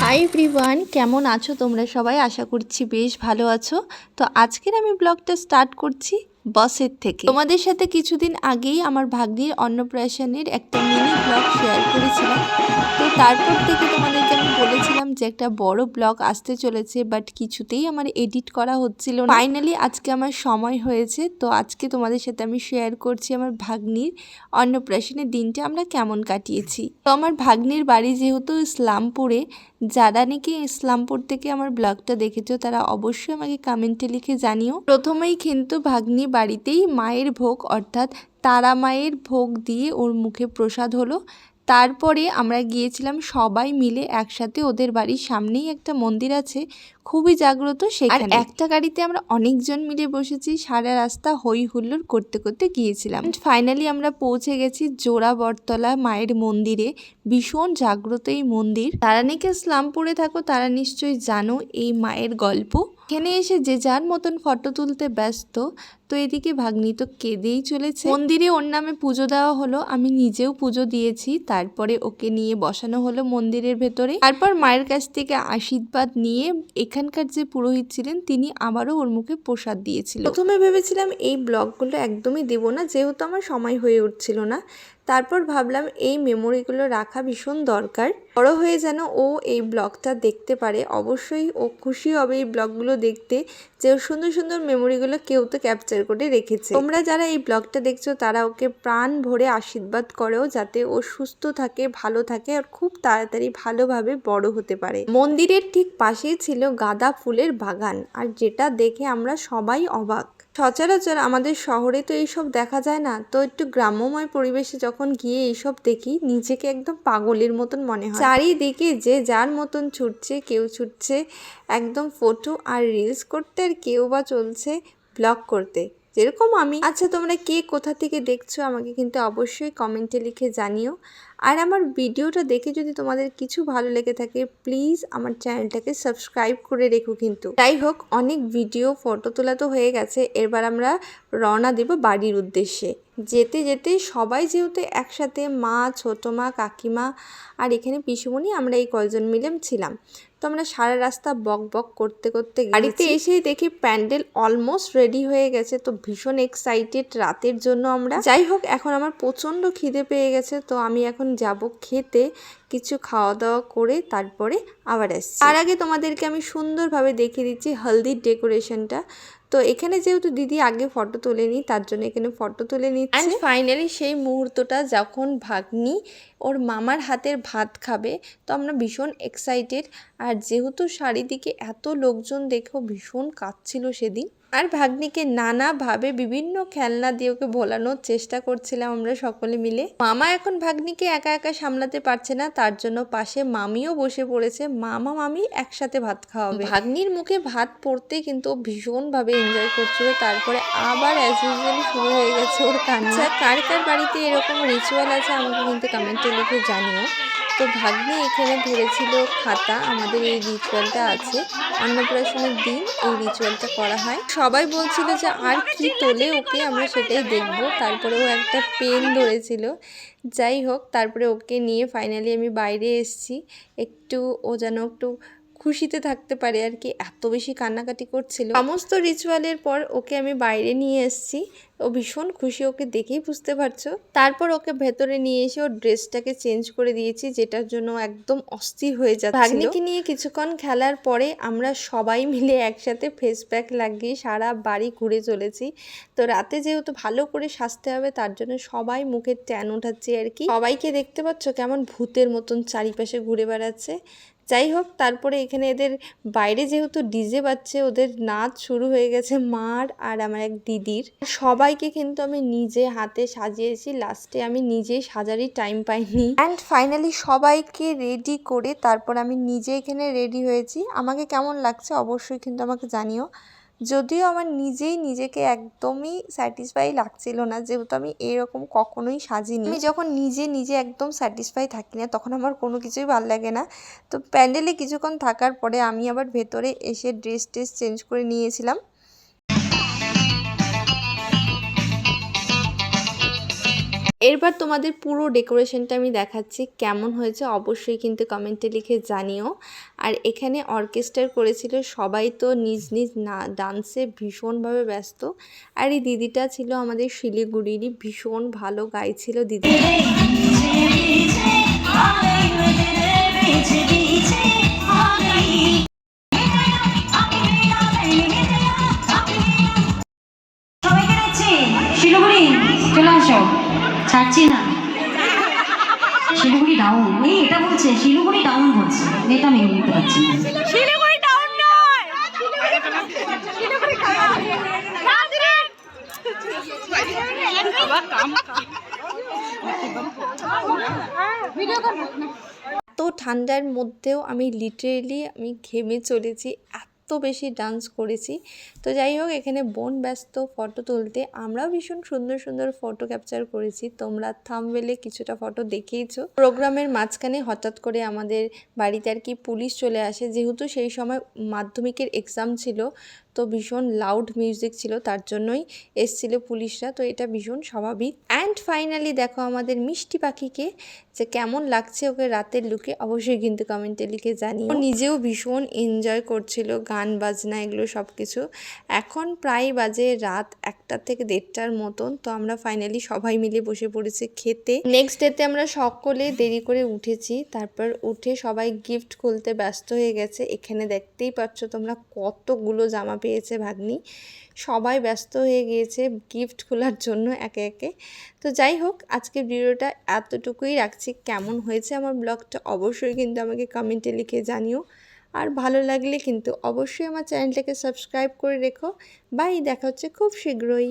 Hi everyone কেমন আছো তোমরা সবাই? আশা করছি বেশ ভালো আছো। তো আজকের আমি ব্লগটা স্টার্ট করছি বাসের থেকে। তোমাদের সাথে কিছুদিন আগেই আমার ভাগ্নির অন্নপ্রাশনের একটা মিনি ব্লগ শেয়ার করেছিলাম। তো তারপর থেকে তোমাদেরকে আমি বলেছিলাম যে একটা বড় ব্লগ আসতে চলেছে, বাট কিছুতেই আমার এডিট করা হচ্ছিল ফাইনালি আজকে আমার সময় হয়েছে, তো আজকে তোমাদের সাথে আমি শেয়ার করছি আমার ভাগ্নির অন্নপ্রাশনের দিনটা আমরা কেমন কাটিয়েছি। তো আমার ভাগ্নির বাড়ি যেহেতু ইসলামপুরে, যারা নাকি ইসলামপুর থেকে আমার ব্লগটা দেখেছ তারা অবশ্যই আমাকে কমেন্টে লিখে জানিও। প্রথমেই কিন্তু ভাগ্নি বাড়িতেই মায়ের ভোগ, অর্থাৎ তারা মায়ের ভোগ দিয়ে ওর মুখে প্রসাদ হলো। তারপরে আমরা গিয়েছিলাম সবাই মিলে একসাথে, ওদের বাড়ির সামনেই একটা মন্দির আছে। খুবই জাগ্রত সেখানে একটা গাড়িতে আমরা অনেকজন মিলে বসেছি সারা রাস্তা হই হুল্লোড় করতে করতে গিয়েছিলাম। ফাইনালি আমরা পৌঁছে গেছি জোড়া বটতলা মায়ের মন্দিরে। ভীষণ জাগ্রত এই মন্দির। তারা নাকি পড়ে থাকো তারা নিশ্চয়ই জানো এই মায়ের গল্প। এখানে এসে যে যার মতন ফটো তুলতে ব্যস্ত তো এদিকে ভাগ্নি তো কেঁদেই চলেছে। মন্দিরে ওর নামে পুজো দেওয়া হলো আমি নিজেও পুজো দিয়েছি তারপরে ওকে নিয়ে বসানো হলো মন্দিরের ভেতরে। তারপর মায়ের কাছ থেকে আশীর্বাদ নিয়ে এখানকার যে পুরোহিত ছিলেন, তিনি আবারও ওর মুখে প্রসাদ দিয়েছিল। প্রথমে ভেবেছিলাম এই ব্লগগুলো একদমই দেবো না, যেহেতু আমার সময় হয়ে উঠছিল না। তারপর ভাবলাম এই মেমোরিগুলো রাখা ভীষণ দরকার। বড় হয়ে যেন ও এই ব্লগটা দেখতে পারে। অবশ্যই ও খুশি হবে এই ব্লগগুলো দেখতে যে সুন্দর সুন্দর মেমোরিগুলো কেউ তো ক্যাপচার করে রেখেছে। তোমরা যারা এই ব্লগটা দেখছ, তারা ওকে প্রাণ ভরে আশীর্বাদ করো যাতে ও সুস্থ থাকে, ভালো থাকে আর খুব তাড়াতাড়ি ভালোভাবে বড় হতে পারে। মন্দিরের ঠিক পাশেই ছিল গাঁদা ফুলের বাগান। আর যেটা দেখে আমরা সবাই অবাক। সচরাচর আমাদের শহরে তো এইসব দেখা যায় না। তো একটু গ্রাম্যময় পরিবেশে যখন গিয়ে এইসব দেখি, নিজেকে একদম পাগলের মতন মনে হয়। চারিদিকে যে যার মতন ছুটছে, কেউ ছুটছে, একদম ফটো আর রিলস করতে আর কেউ বা চলছে ব্লগ করতে। যেরকম আমি। আচ্ছা তোমরা কে কোথা থেকে দেখছ আমাকে কিন্তু অবশ্যই কমেন্টে লিখে জানিও। আর আমার ভিডিওটা দেখে যদি তোমাদের কিছু ভালো লেগে থাকে প্লিজ আমার চ্যানেলটাকে সাবস্ক্রাইব করে রেখো কিন্তু। যাই হোক, অনেক ভিডিও ফটো তোলা তো হয়ে গেছে। এবার আমরা রওনা দেব বাড়ির উদ্দেশ্যে। যেতে যেতে সবাই যেহেতু একসাথে, মা, ছোটো মা, কাকিমা আর এখানে পিসুমণি, আমরা এই কয়জন মিলে ছিলাম। তো আমরা সারা রাস্তা বক বক করতে করতে গাড়িতে এসেই দেখি প্যান্ডেল অলমোস্ট রেডি হয়ে গেছে, তো ভীষণ এক্সাইটেড রাতের জন্য আমরা। যাই হোক, এখন আমার প্রচণ্ড খিদে পেয়ে গেছে, তো আমি এখন যাব খেতে কিছু খাওয়া দাওয়া করে তারপরে আবার আসছি। তার আগে তোমাদেরকে আমি সুন্দরভাবে দেখিয়ে দিচ্ছি হলদির ডেকোরেশনটা তো এখানে যেহেতু দিদি আগে ফটো তোলেনি তার জন্য এখানে ফটো তুলে নিচ্ছি। অ্যান্ড ফাইনালি সেই মুহূর্তটা যখন ভাগ্নি ওর মামার হাতের ভাত খাবে তো আমরা ভীষণ এক্সাইটেড আর যেহেতু চারিদিকে এত লোকজন দেখেও ভীষণ কাঁদছিল সেদিন। আর ভাগ্নিকে নানাভাবে বিভিন্ন খেলনা দিয়ে ওকে ভোলানোর চেষ্টা করছিলাম আমরা সকলে মিলে। মামা এখন ভাগ্নিকে একা একা সামলাতে পারছে না, তার জন্য পাশে মামিও বসে পড়েছে। মামা, মামি একসাথে ভাত খাওয়াবে। ভাগ্নির মুখে ভাত পড়তে কিন্তু ভীষণভাবে এনজয় করছিল। তারপরে আবার অ্যাজ ইউজুয়াল শুরু হয়ে গেছে ওর কান্না। কার কার বাড়িতে এরকম রিচুয়াল আছে আমাকে কিন্তু কমেন্টে লিখে জানিও। তো ভাগ্নি এখানে ধরেছিল খাতা, আমাদের এই রিচুয়ালটা আছে। অন্নপ্রাশনের দিন এই রিচুয়ালটা করা হয়। সবাই বলছিল যে আর কি তোলে ওকে, আমরা সেটাই দেখব। তারপরে ও একটা পেন ধরেছিল। যাই হোক, তারপরে ওকে নিয়ে ফাইনালি আমি বাইরে এসেছি। একটু ও যেন একটু খুশিতে থাকতে পারে আর কি। এত বেশি কান্নাকাটি করছিল। সমস্ত রিচুয়ালের পর ওকে আমি বাইরে নিয়ে এসেছি। ও ভীষণ খুশি, ওকে দেখেই বুঝতে পারছ। তারপর ওকে ভেতরে নিয়ে এসে ওর ড্রেসটাকে চেঞ্জ করে দিয়েছি, যেটার জন্য একদম অস্থির হয়ে যাচ্ছে ভাগ্নিকে নিয়ে কিছুক্ষণ খেলার পরে আমরা সবাই মিলে একসাথে ফেস প্যাক লাগিয়ে সারা বাড়ি ঘুরে চলেছি। তো রাতে যেহেতু ভালো করে সাজতে হবে, তার জন্য সবাই মুখের ট্যান উঠাচ্ছে আর কি। সবাইকে দেখতে পাচ্ছ কেমন ভূতের মতন চারিপাশে ঘুরে বেড়াচ্ছে। যাই হোক, তারপরে এখানে এদের বাইরে যেহেতু ডিজে বাজছে, ওদের নাচ শুরু হয়ে গেছে মার আর আমার এক দিদির। সবাইকে কিন্তু আমি নিজে হাতে সাজিয়েছি লাস্টে আমি নিজেই সাজারই টাইম পাইনি। অ্যান্ড ফাইনালি সবাইকে রেডি করে তারপর আমি নিজে এখানে রেডি হয়েছি। আমাকে কেমন লাগছে অবশ্যই কিন্তু আমাকে জানিও। যদিও আমার নিজেই নিজেকে একদমই স্যাটিসফাই লাগছিল না, যেহেতু আমি এরকম কখনোই সাজিনি। আমি যখন নিজে নিজে একদম স্যাটিসফাই থাকি না, তখন আমার কোনো কিছুই ভালো লাগে না। তো প্যান্ডেলে কিছুক্ষণ থাকার পরে আমি আবার ভেতরে এসে ড্রেস ট্রেস চেঞ্জ করে নিয়েছিলাম। এরপর তোমাদের পুরো ডেকোরেশনটা আমি দেখাচ্ছি, কেমন হয়েছে অবশ্যই কিন্তু কমেন্টে লিখে জানিও। আর এখানে অর্কেস্ট্রার করেছিল সবাই তো নিজ নিজ না, ডান্সে ভীষণভাবে ব্যস্ত। আর এই দিদিটা ছিল আমাদের শিলিগুড়িরই ভীষণ ভালো গাইছিল দিদি। শিলিগুড়ি, চলে আসো। ছাড়ছি না। শিলিগুড়ি ডাউন এই এটা বলছে শিলিগুড়ি ডাউন বলছে। এটা মেনে নিতে পারছি না। শিলিগুড়ি টাউন নয়। এত ঠান্ডার মধ্যেও আমি লিটারেলি আমি ঘেমে চলেছি এত বেশি ডান্স করেছি। তো যাই হোক, এখানে বোন ব্যস্ত ফটো তুলতে। আমরাও ভীষণ সুন্দর সুন্দর ফটো ক্যাপচার করেছি। তোমরা থামবেলে কিছুটা ফটো দেখেইছো প্রোগ্রামের মাঝখানে হঠাৎ করে আমাদের বাড়িতে আর কি পুলিশ চলে আসে। যেহেতু সেই সময় মাধ্যমিকের এক্সাম ছিল তো ভীষণ লাউড মিউজিক ছিল, তার জন্যই এসছিল পুলিশরা। তো এটা ভীষণ স্বাভাবিক। অ্যান্ড ফাইনালি দেখো আমাদের মিষ্টি পাখিকে যে কেমন লাগছে ওকে রাতের লুকে অবশ্যই কিন্তু কমেন্টে লিখে জানি ও নিজেও ভীষণ এনজয় করছিল, গান, বাজনা এগুলো সব কিছু এখন প্রায় বাজে রাত একটা থেকে দেড়টার মতন, তো আমরা ফাইনালি সবাই মিলে বসে পড়েছি খেতে। নেক্সট ডেতে আমরা সকলে দেরি করে উঠেছি, তারপর উঠে সবাই গিফট খুলতে ব্যস্ত হয়ে গেছে। এখানে দেখতেই পাচ্ছ তোমরা কতগুলো জামা পেয়েছে ভাগ্নি। সবাই ব্যস্ত হয়ে গিয়েছে গিফট খোলার জন্য একে একে। তো যাই হোক আজকে ভিডিওটা এতটুকুই রাখছি। কেমন হয়েছে আমার ব্লগটা অবশ্যই কিন্তু আমাকে কমেন্টে লিখে জানিও। আর ভালো লাগলে কিন্তু অবশ্যই আমার চ্যানেলটাকে সাবস্ক্রাইব করে রেখো। বাই দেখা হচ্ছে খুব শীঘ্রই।